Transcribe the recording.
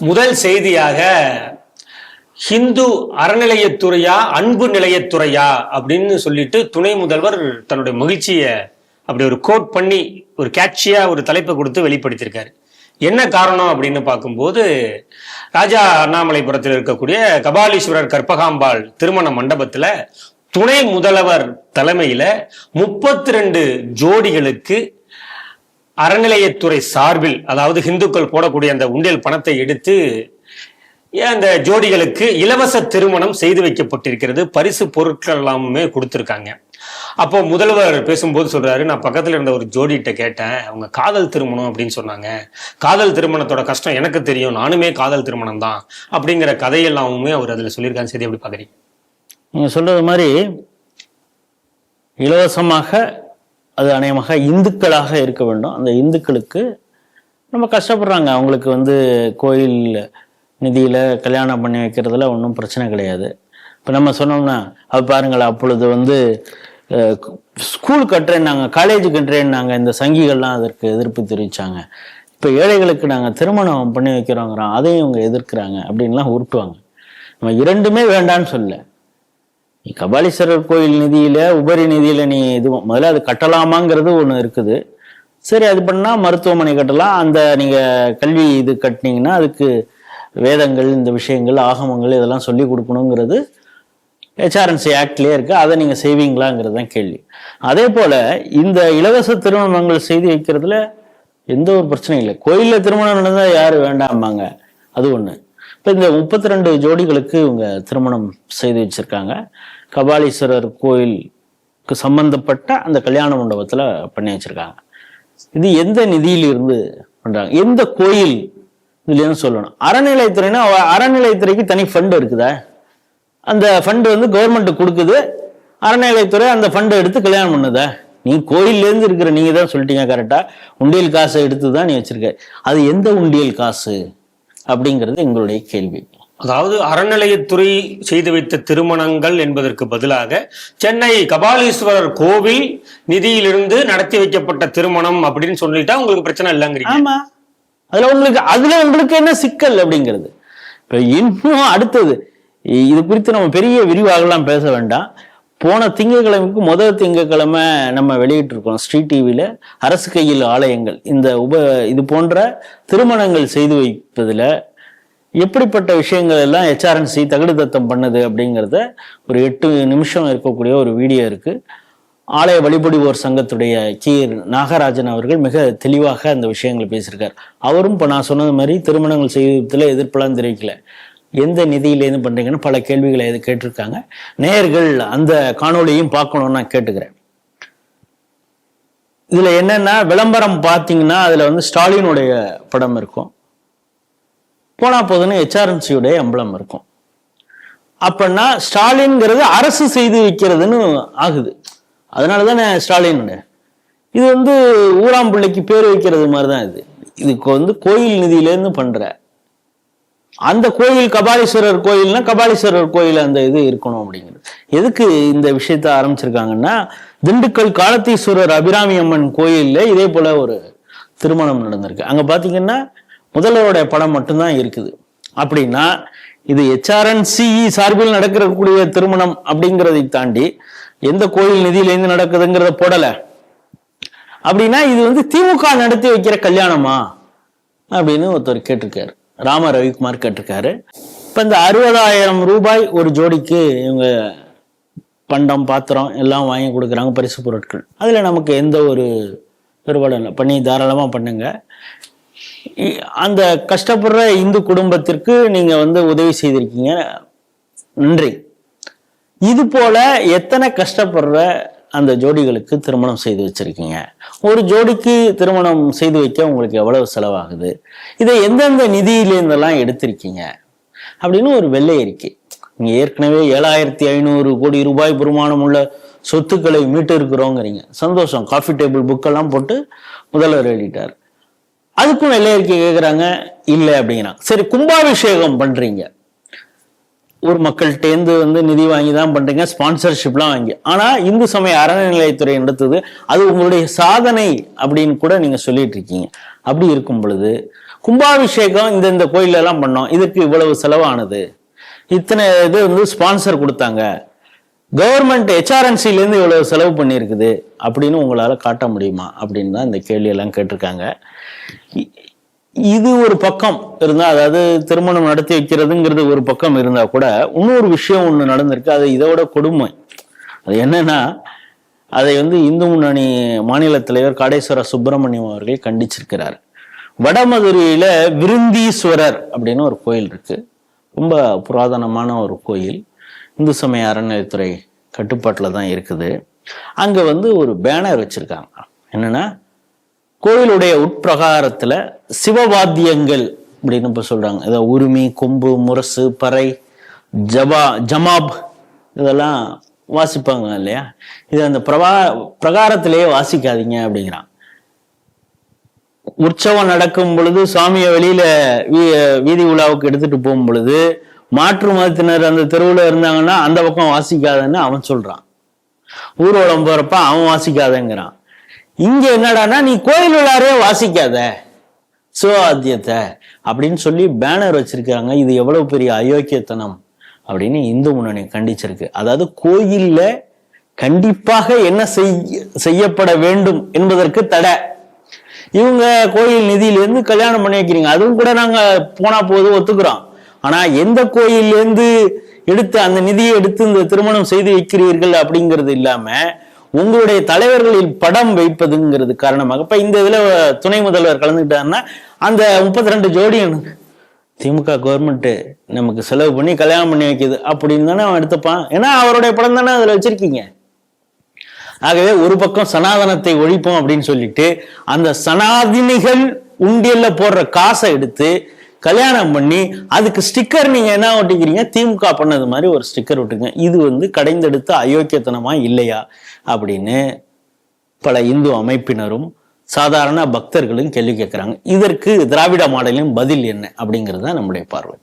முதல் செய்தியாக ஹிந்து அறநிலையத்துறையா அன்பு நிலையத்துறையா அப்படின்னு சொல்லிட்டு துணை முதல்வர் தன்னுடைய மகிழ்ச்சியை அப்படி ஒரு கோட் பண்ணி ஒரு கேட்சியா ஒரு தலைப்பை கொடுத்து வெளிப்படுத்தியிருக்காரு. என்ன காரணம் அப்படின்னு பார்க்கும்போது ராஜா அண்ணாமலைபுரத்தில் இருக்கக்கூடிய கபாலீஸ்வரர் கற்பகாம்பாள் திருமண மண்டபத்தில் துணை முதல்வர் தலைமையில முப்பத்தி ரெண்டு ஜோடிகளுக்கு அறநிலையத்துறை சார்பில் அதாவது இந்துக்கள் போடக்கூடிய அந்த உண்டியல் பணத்தை எடுத்து ஏன் அந்த ஜோடிகளுக்கு இலவச திருமணம் செய்து வைக்கப்பட்டிருக்கிறது பரிசு பொருட்கள் எல்லாமே கொடுத்துருக்காங்க. அப்போ முதல்வர் பேசும்போது சொல்றாரு நான் பக்கத்தில் இருந்த ஒரு ஜோடிகிட்ட கேட்டேன் அவங்க காதல் திருமணம் அப்படின்னு சொன்னாங்க. காதல் திருமணத்தோட கஷ்டம் எனக்கு தெரியும் நானுமே காதல் திருமணம் தான் அப்படிங்கிற கதையெல்லாமுமே அவர் அதில் சொல்லியிருக்காங்க சரி எப்படி பார்க்குறீங்க நீங்கள் சொல்றது மாதிரி இலவசமாக அது அநேகமாக இந்துக்களாக இருக்க வேண்டும். அந்த இந்துக்களுக்கு ரொம்ப கஷ்டப்படுறாங்க. அவங்களுக்கு வந்து கோயில் நிதியில் கல்யாணம் பண்ணி வைக்கிறதுல ஒன்றும் பிரச்சனை கிடையாது. இப்போ நம்ம சொன்னோம்னா அது பாருங்களேன் அப்பொழுது வந்து ஸ்கூல் கட்டுறேன்னாங்க காலேஜ் கட்டுறேன்னாங்க இந்த சங்கிகள்லாம் அதற்கு எதிர்ப்பு தெரிவித்தாங்க இப்போ ஏழைகளுக்கு நாங்கள் திருமணம் பண்ணி வைக்கிறோங்கிறோம் அதையும் இவங்க எதிர்க்கிறாங்க அப்படின்லாம் உருட்டுவாங்க. நம்ம இரண்டுமே வேண்டான்னு சொல்லலை. நீ கபாலீஸ்வரர் கோயில் நிதியில உபரி நிதியில நீ இது முதல்ல அது கட்டலாமாங்கிறது ஒன்று இருக்குது. சரி அது பண்ணால் மருத்துவமனை கட்டலாம். அந்த நீங்கள் கல்வி இது கட்டினீங்கன்னா அதுக்கு வேதங்கள் இந்த விஷயங்கள் ஆகமங்கள் இதெல்லாம் சொல்லி கொடுக்கணுங்கிறது ஹெச்ஆர்என்சி ஆக்ட்லேயே இருக்குது அதை நீங்கள் செய்வீங்களாங்கிறது தான் கேள்வி. அதே போல் இந்த இலவச திருமணங்கள் செய்து வைக்கிறதுல எந்த ஒரு பிரச்சனையும் இல்லை. கோயிலில் திருமணம் நடந்தால் யார் வேண்டாமாங்க அது ஒன்று இப்போ இந்த முப்பத்தி ரெண்டு ஜோடிகளுக்கு இவங்க திருமணம் செய்து வச்சுருக்காங்க. கபாலீஸ்வரர் கோயிலுக்கு சம்பந்தப்பட்ட அந்த கல்யாண மண்டபத்தில் பண்ணி வச்சுருக்காங்க. இது எந்த நிதியிலிருந்து பண்ணுறாங்க எந்த கோயில் இதுலேருந்து சொல்லணும். அறநிலையத்துறைனா அறநிலைத்துறைக்கு அறநிலையத்துறைக்கு தனி ஃபண்டு இருக்குதா? அந்த ஃபண்டு வந்து கவர்மெண்ட்டு கொடுக்குது. அறநிலையத்துறை அந்த ஃபண்டை எடுத்து கல்யாணம் பண்ணுதா? நீ கோயில்லேருந்து இருக்கிற நீங்க தான் சொல்லிட்டீங்க கரெக்டா உண்டியல் காசை எடுத்து தான் நீ வச்சிருக்க. அது எந்த உண்டியல் காசு? அப்படிங்கிறது எங்களுடைய கேள்வி. அதாவது அறநிலையத்துறை செய்து வைத்த திருமணங்கள் என்பதற்கு பதிலாக சென்னை கபாலீஸ்வரர் கோவில் நிதியிலிருந்து நடத்தி வைக்கப்பட்ட திருமணம் அப்படின்னு சொல்லிட்டா உங்களுக்கு பிரச்சனை இல்லைங்கிறீங்க. ஆமா. அதுல உங்களுக்கு அதுல உங்களுக்கு என்ன சிக்கல் அப்படிங்கிறது? இப்ப இன்னும் அடுத்தது இது குறித்து நம்ம பெரிய விரிவாகலாம் பேச வேண்டாம். போன திங்கக்கிழமைக்கு முதல் திங்கட்கிழமை நம்ம வெளியிட்டிருக்கோம் ஸ்ரீ டிவியில் அரசு கையில் ஆலயங்கள். இந்த உப இது போன்ற திருமணங்கள் செய்து வைப்பதில் எப்படிப்பட்ட விஷயங்கள் எல்லாம் ஹெச்ஆர்என்சி தகுடு தத்தம் பண்ணுது அப்படிங்கிறத ஒரு எட்டு நிமிஷம் இருக்கக்கூடிய ஒரு வீடியோ இருக்குது ஆலய வழிபடுவோர் சங்கத்துடைய கீர் நாகராஜன் அவர்கள் மிக தெளிவாக அந்த விஷயங்களை பேசியிருக்கார். அவரும் இப்போ நான் சொன்னது மாதிரி திருமணங்கள் செய்வதில் எதிர்ப்பெல்லாம் தெரிவிக்கல. எந்த நிதியிலேருந்து பண்ணுறீங்கன்னு பல கேள்விகளை இது கேட்டிருக்காங்க. நேயர்கள் அந்த காணொளியும் பார்க்கணும்னு நான் கேட்டுக்கிறேன். இதில் என்னென்னா விளம்பரம் பார்த்தீங்கன்னா அதில் வந்து ஸ்டாலினுடைய படம் இருக்கும். போனால் போதுன்னு ஹெச்ஆர்என்சியுடைய எம்பளம் இருக்கும். அப்படின்னா ஸ்டாலின்ங்கிறது அரசு செய்து வைக்கிறதுன்னு ஆகுது. அதனால தானே ஸ்டாலினுடைய. இது வந்து ஊராம்பிள்ளைக்கு பேர் வைக்கிறது மாதிரி தான் இது. இதுக்கு வந்து கோயில் நிதியிலேருந்து பண்ணுற அந்த கோயில் கபாலீஸ்வரர் கோயில்னா கபாலீஸ்வரர் கோயில் அந்த இது இருக்கணும் அப்படிங்கிறது. எதுக்கு இந்த விஷயத்த ஆரம்பிச்சிருக்காங்கன்னா திண்டுக்கல் காலத்தீஸ்வரர் அபிராமி அம்மன் கோயில்ல இதே போல ஒரு திருமணம் நடந்திருக்கு. அங்க பாத்தீங்கன்னா முதல்வருடைய படம் மட்டும்தான் இருக்குது. அப்படின்னா இது ஹெச்ஆர்என்சி சார்பில் நடக்கக்கூடிய திருமணம் அப்படிங்கிறதை தாண்டி எந்த கோயில் நிதியிலேருந்து நடக்குதுங்கிறத போடல. அப்படின்னா இது வந்து திமுக நடத்தி வைக்கிற கல்யாணமா? அப்படின்னு ஒருத்தர் கேட்டிருக்காரு. ராம ரவிக்குமார் கேட்டிருக்காரு. இப்ப இந்த அறுபதாயிரம் ரூபாய் ஒரு ஜோடிக்கு இவங்க பண்டம் பாத்திரம் எல்லாம் வாங்கி கொடுக்குறாங்க பரிசு பொருட்கள். அதுல நமக்கு எந்த ஒரு வேறுபாடும் இல்லை. பண்ணி தாராளமா பண்ணுங்க. இ- அந்த கஷ்டப்படுற இந்து குடும்பத்திற்கு நீங்க வந்து உதவி செய்திருக்கீங்க. நன்றி. இது போல எத்தனை கஷ்டப்படுற அந்த ஜோடிகளுக்கு திருமணம் செய்து வச்சிருக்கீங்க. ஒரு ஜோடிக்கு திருமணம் செய்து வைக்க உங்களுக்கு எவ்வளவு செலவாகுது? இதை எந்தெந்த நிதியிலேருந்தெல்லாம் எடுத்திருக்கீங்க? அப்படின்னு ஒரு வெள்ளை அறிக்கை. நீங்க ஏற்கனவே ஏழாயிரத்தி ஐநூறு கோடி ரூபாய் பெருமானம் உள்ள சொத்துக்களை மீட்டு இருக்கிறோங்கிறீங்க சந்தோஷம் காஃபி டேபிள் புக்கெல்லாம் போட்டு முதல்வர் எழுதிட்டார். அதுக்கும் வெள்ளை அறிக்கை கேட்குறாங்க இல்லை அப்படிங்கிறாங்க. சரி கும்பாபிஷேகம் பண்றீங்க. ஊர் மக்கள்கிட்டேருந்து வந்து நிதி வாங்கி தான் பண்றீங்க ஸ்பான்சர்ஷிப்லாம் வாங்கி. ஆனா இந்து சமய அறநிலையத்துறை நடத்துது. அது உங்களுடைய சாதனை அப்படின்னு கூட நீங்க சொல்லிட்டு இருக்கீங்க அப்படி இருக்கும் பொழுது கும்பாபிஷேகம் இந்த இந்த கோயில்ல எல்லாம் பண்ணோம். இதுக்கு இவ்வளவு செலவானது. இத்தனை இது வந்து ஸ்பான்சர் கொடுத்தாங்க. கவர்மெண்ட் ஹெச்ஆர்என்சில இருந்து இவ்வளவு செலவு பண்ணியிருக்குது. அப்படின்னு உங்களால காட்ட முடியுமா? அப்படின்னு தான் இந்த கேள்வியெல்லாம் கேட்டிருக்காங்க. இது ஒரு பக்கம் இருந்தா அதாவது திருமணம் நடத்தி வைக்கிறதுங்கிறது ஒரு பக்கம் இருந்தா கூட இன்னொரு விஷயம் ஒண்ணு நடந்திருக்கு அது இதோட கொடுமை. அது என்னன்னா அதை வந்து இந்து முன்னணி மாநில தலைவர் காடேஸ்வர சுப்பிரமணியம் அவர்கள் கண்டிச்சிருக்கிறார். வடமதுரையில விருந்தீஸ்வரர் அப்படின்னு ஒரு கோயில் இருக்கு. ரொம்ப புராதனமான ஒரு கோயில். இந்து சமய அறநிலையத்துறை கட்டுப்பாட்டில் தான் இருக்குது. அங்க வந்து ஒரு பேனர் வச்சிருக்காங்க. என்னன்னா கோயிலுடைய உட்பிரகாரத்துல சிவவாத்தியங்கள் அப்படின்னு இப்ப சொல்றாங்க. ஏதோ உரிமை கொம்பு முரசு பறை ஜபா ஜமாப் இதெல்லாம் வாசிப்பாங்க இல்லையா? இது அந்த பிரபா பிரகாரத்திலேயே வாசிக்காதீங்க அப்படிங்கிறான். உற்சவம் நடக்கும் பொழுது சுவாமியை வெளியில வீ- வீதி உலாவுக்கு எடுத்துட்டு போகும் பொழுது மாற்று மதத்தினர் அந்த தெருவில் இருந்தாங்கன்னா அந்த பக்கம் வாசிக்காதன்னு அவன் சொல்றான். ஊர்வலம் போறப்ப அவன் வாசிக்காதங்கிறான். இங்க என்னடான்னா நீ கோயில் விழாரே வாசிக்காத. சிவாத்தியத்தை. அப்படின்னு சொல்லி பேனர் வச்சிருக்காங்க இது எவ்வளவு பெரிய அயோக்கியத்தனம் அப்படின்னு இந்து முன்னணி கண்டிச்சிருக்கு. அதாவது கோயில்ல கண்டிப்பாக என்ன செய்ய செய்யப்பட வேண்டும் என்பதற்கு தடை. இவங்க கோயில் நிதியிலேருந்து கல்யாணம் பண்ணி வைக்கிறீங்க. அதுவும் கூட நாங்க போனா போது ஒத்துக்கிறோம். ஆனா எந்த கோயிலேருந்து எடுத்து அந்த நிதியை எடுத்து இந்த திருமணம் செய்து வைக்கிறீர்கள் அப்படிங்கிறது இல்லாம உங்களுடைய தலைவர்களில் படம் வைப்பதுங்கிறது காரணமாக. இப்ப இந்த இதுல துணை முதல்வர் கலந்துக்கிட்டாருன்னா அந்த முப்பத்தி ரெண்டு ஜோடி திமுக கவர்மெண்ட் நமக்கு செலவு பண்ணி கல்யாணம் பண்ணி வைக்குது அப்படின்னு தானே அவன் எடுத்துப்பான். ஏன்னா அவருடைய படம் தானே அதுல வச்சிருக்கீங்க. ஆகவே ஒரு பக்கம் சனாதனத்தை ஒழிப்போம் அப்படின்னு சொல்லிட்டு அந்த சனாதினிகள் உண்டியல்ல போடுற காசை எடுத்து கல்யாணம் பண்ணி அதுக்கு ஸ்டிக்கர் நீங்க என்ன ஒட்டிக்கிறீங்க? திமுக பண்ணது மாதிரி ஒரு ஸ்டிக்கர் விட்டுங்க இது வந்து கடைந்தெடுத்த அயோக்கியத்தனமா இல்லையா? அப்படின்னு பல இந்து அமைப்பினரும் சாதாரண பக்தர்களும் கேள்வி கேட்கிறாங்க. இதற்கு திராவிட மாடலின் பதில் என்ன? அப்படிங்கிறது தான் நம்முடைய பார்வை.